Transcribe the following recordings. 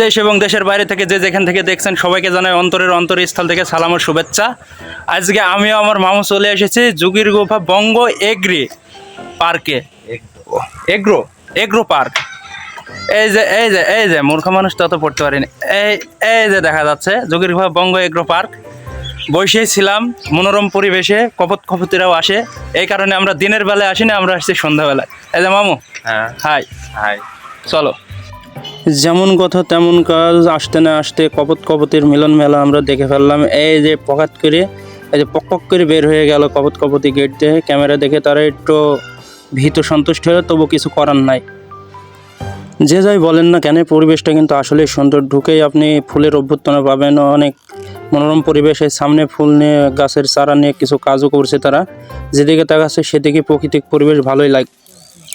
দেশ এবং দেশের বাইরে থেকে যে যেখান থেকে দেখছেন সবাইকে জানাই অন্তরের অন্তরস্থল থেকে সালাম ও শুভেচ্ছা। আজকে আমিও আমার মামু চলে এসেছি যুগির গুফা বঙ্গ এগ্রি পার্কে। এগ্রো? Agro park. এই যে এই যে এই যে মূর্খ মানুষ তত পড়তে পারেনি। এই এই যে দেখা যাচ্ছে যোগীর গুফা বঙ্গ এগ্রো পার্ক। বসেই ছিলাম মনোরম পরিবেশে কপত কপতিরাও আসে। এই কারণে আমরা দিনের বেলায় আসিনি আমরা আসছি সন্ধ্যাবেলায়। এই যে মামু। হ্যাঁ। হাই হাই চলো। যেমন কথা তেমন কাজ, আসতে না আসতে, কপত কপতির মিলন মেলা আমরা দেখে ফেললাম। এই যে পকাত করে, এই যে পক পক করে বের হয়ে গেল কপত কপতি গেট দিয়ে ক্যামেরা দেখে তারা একটু ভীত সন্তুষ্ট হয়ে তবু কিছু করার নাই। যে যাই বলেন না কেন পরিবেশটা কিন্তু আসলে সুন্দর। ঢুকেই আপনি ফুলের অভ্যর্থনা পাবেন, অনেক মনোরম পরিবেশের সামনে ফুল নিয়ে, গাছের চারা নিয়ে কিছু কাজও করছে তারা। যেদিকে তাকাচ্ছে সেদিকে প্রাকৃতিক পরিবেশ ভালোই লাগে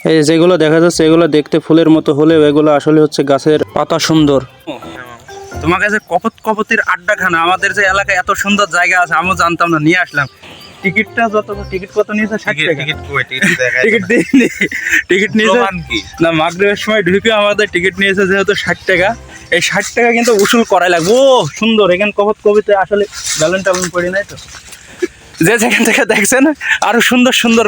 এই যেগুলো দেখা যাচ্ছে এগুলো দেখতে ফুলের মতো হলেও এগুলো আসলে হচ্ছে গাছের পাতা সুন্দর। তোমার কাছে কপত কপতির আড্ডাখানা আমাদের যে এলাকায় এত সুন্দর জায়গা আছে আমিও জানতাম না নিয়ে আসলাম। টিকিটটা যত টিকিট কত নিয়েছে? ষাট টাকা। টিকিট টিকিট নিয়েছে না মাগরীবের সময় ঢুকে আমাদের টিকিট নিয়েছে যেহেতু ষাট টাকা। এই ষাট টাকা কিন্তু উসুল করাই লাগবে। ও সুন্দর। এখানে কপত কবিতে আসলে ব্যালন ট্যালন পড়ি নাই তো? যে যেখান থেকে দেখছেন, আরও সুন্দর সুন্দর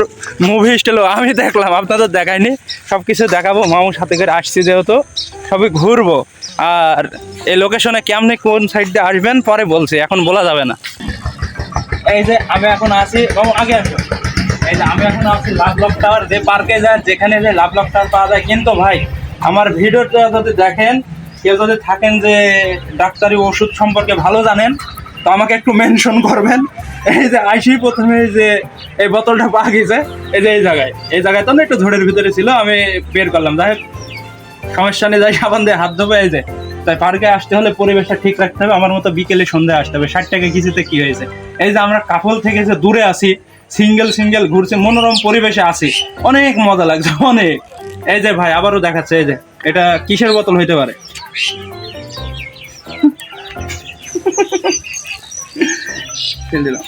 মুভি স্টাইল আমি দেখলাম, আপনাদের দেখাইনি। সব কিছু দেখাবো, মামুর সাথে করে আসছি যেহেতু, সবই ঘুরবো। আর এই লোকেশনে কেমনি কোন সাইড দিয়ে আসবেন, পরে বলছি, এখন বলা যাবে না। এই যে আমি এখন আছি, মামু, আগে আসো। এই যে আমি এখন আছি লাভ লক টাওয়ার যে পার্কে যায়, যেখানে যে লাভ লক টাওয়ার পাওয়া যায়। কিন্তু ভাই, আমার ভিডিওটা যদি দেখেন, কেউ যদি থাকেন যে ডাক্তারি ওষুধ সম্পর্কে ভালো জানেন, তো আমাকে একটু মেনশন করবেন। এই যে আইসি প্রথমে যে এই বোতলটা পাওয়া গেছে, এই যে এই জায়গায় এই জায়গায় তো না একটু ঝড়ের ভিতরে ছিল, আমি বের করলাম। যাই সমস্যা নেই, যাই সাবান দিয়ে হাত ধোবে এই যে। তাই পার্কে আসতে হলে পরিবেশটা ঠিক রাখতে হবে, আমার মতো বিকেলে সন্ধ্যায় আসতে হবে। ষাট টাকা কিছুতে কি হয়েছে? এই যে আমরা কাপল থেকে যে দূরে আছি, সিঙ্গেল সিঙ্গেল ঘুরছে, মনোরম পরিবেশে আছি। অনেক মজা লাগছে, অনেক। এই যে ভাই, আবারও দেখাচ্ছে, এই যে, এটা কিসের বোতল হইতে পারে? ফেল দিলাম।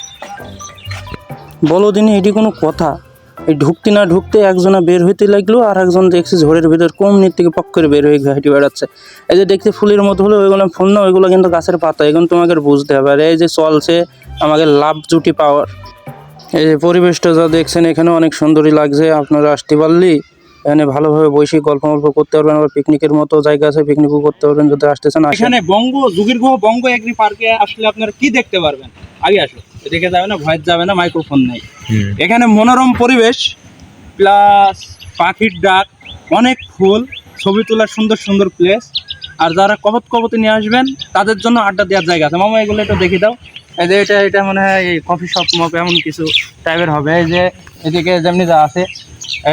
বলো দিনে এটি কোনো কথা। এই ঢুকতে না ঢুকতে একজনা বের হইতে লাগল আর একজন দেখছে ঝড়ের ভিতর কমনির থেকে পক করে বের হয়ে হেঁটে বেড়াচ্ছে। এই যে দেখতে ফুলের মতো হলো ওইগুলো ফুল না ওইগুলো কিন্তু গাছের পাতা এখন তোমাকে বুঝতে হবে। আর এই যে চলছে আমাকে লাভ জুটি পাওয়ার। এই যে পরিবেশটা যা দেখছেন এখানে অনেক সুন্দরই লাগছে। আপনারা আসতে পারলি এখানে ভালোভাবে বসে গল্প গল্প করতে পারবেন আবার পিকনিকের মতো জায়গা আছে পিকনিকও করতে পারবেন যদি আসতেছেন এখানে বঙ্গ যুগির গুহ বঙ্গ এগ্রি পার্কে আসলে আপনারা কি দেখতে পারবেন? আগে আসো। এদিকে যাবে না ভয়েস যাবে না মাইক্রোফোন নেই। এখানে মনোরম পরিবেশ প্লাস পাখির ডাক অনেক ফুল ছবি তোলার সুন্দর সুন্দর প্লেস আর যারা কবত কবতে নিয়ে আসবেন তাদের জন্য আড্ডা দেওয়ার জায়গা আছে। মামা এগুলো একটু দেখি দাও। এই যে এটা এটা মনে হয় এই কফি শপ মপ এমন কিছু টাইপের হবে। এই যে এদিকে যেমনি যা আছে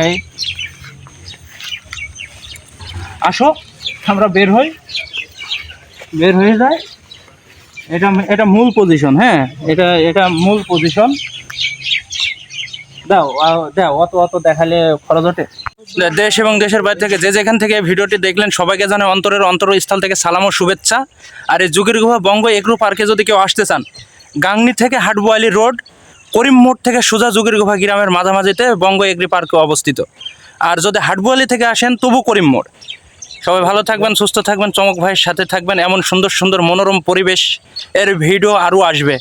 এই। আসো আমরা বের হই। বের হয়ে যায় এটা এটা মূল পজিশন হ্যাঁ? এটা এটা মূল পজিশন দাও অত অত দেখালে খরচ দেশ এবং দেশের বাইরে থেকে যে যেখান থেকে ভিডিওটি দেখলেন, সবাইকে জানে অন্তরের অন্তর অন্তরস্থল থেকে সালাম ও শুভেচ্ছা। আর এই যুগের গুহা বঙ্গ এগ্রো পার্কে যদি কেউ আসতে চান, গাংনি থেকে হাটবোয়ালি রোড, করিম মোড় থেকে সোজা যুগের গুহা গ্রামের মাঝামাঝিতে বঙ্গ এগ্রি পার্কে অবস্থিত। আর যদি হাটবোয়ালি থেকে আসেন, তবু করিম মোড়। সবাই ভালো থাকবেন, সুস্থ থাকবেন, চমক ভাইয়ের সাথে থাকবেন। এমন সুন্দর সুন্দর মনোরম পরিবেশ এর ভিডিও আরও আসবে।